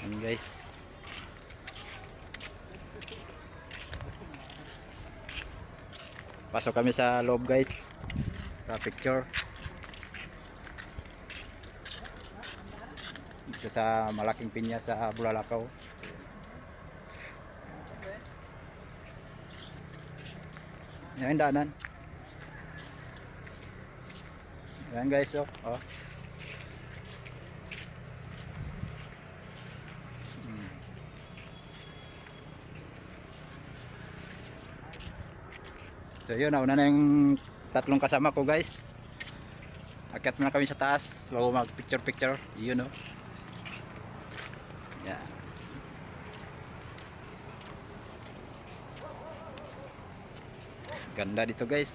Yan guys. Pasok kami sa loob guys. Sa picture. Dito sa malaking pinya sa Bulalakaw. Yan daanan. Yan guys, oh. oh. So yun, nauna na yung tatlong kasama ko guys. Akyat muna kami sa taas bago mag picture picture. Yun oh. Yan. Ganda dito guys.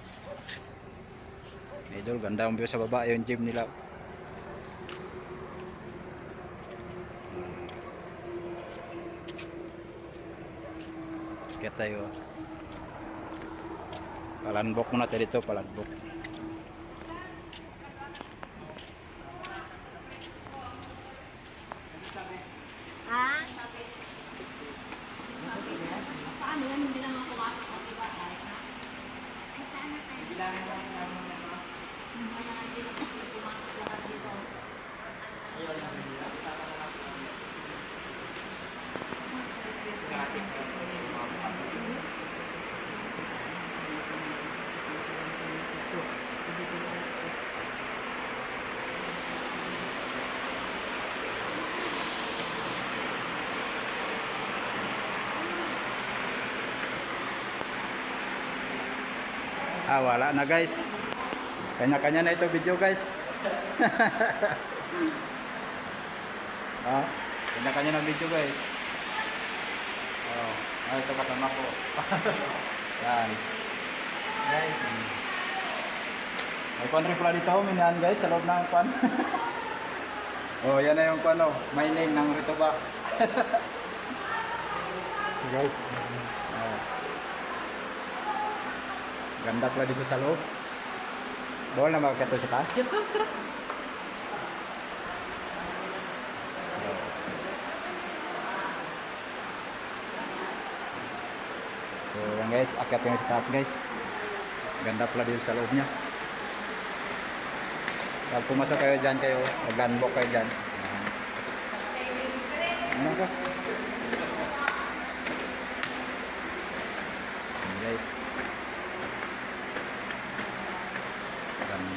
Idol, ganda ang view sa baba yung gym nila. Kaya tayo. Palanbok muna tayo dito, palanbok. Ha? Paano yan? Hindi naman kumakot o diba? Bilangin ano naman. Naman Ah, wala na guys. Kanya-kanya na ito video guys. ah, kanya-kanya na video guys. Oh, ah, ito kasama ko. Yan. Guys. May pan pala dito, minahan guys, sa loob ng pan. oh, yan na yung ano, my name ng Ritoba. guys. Oh. Ganda pala dito sa loob. Bawal na magkato sa taas. Yan, tara, tara. So yan guys, akyat kami sa taas guys. Ganda pala dito sa loob niya. Pag pumasok kayo dyan kayo, mag-unbook kayo dyan. Ano ka?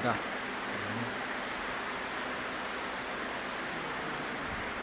Да.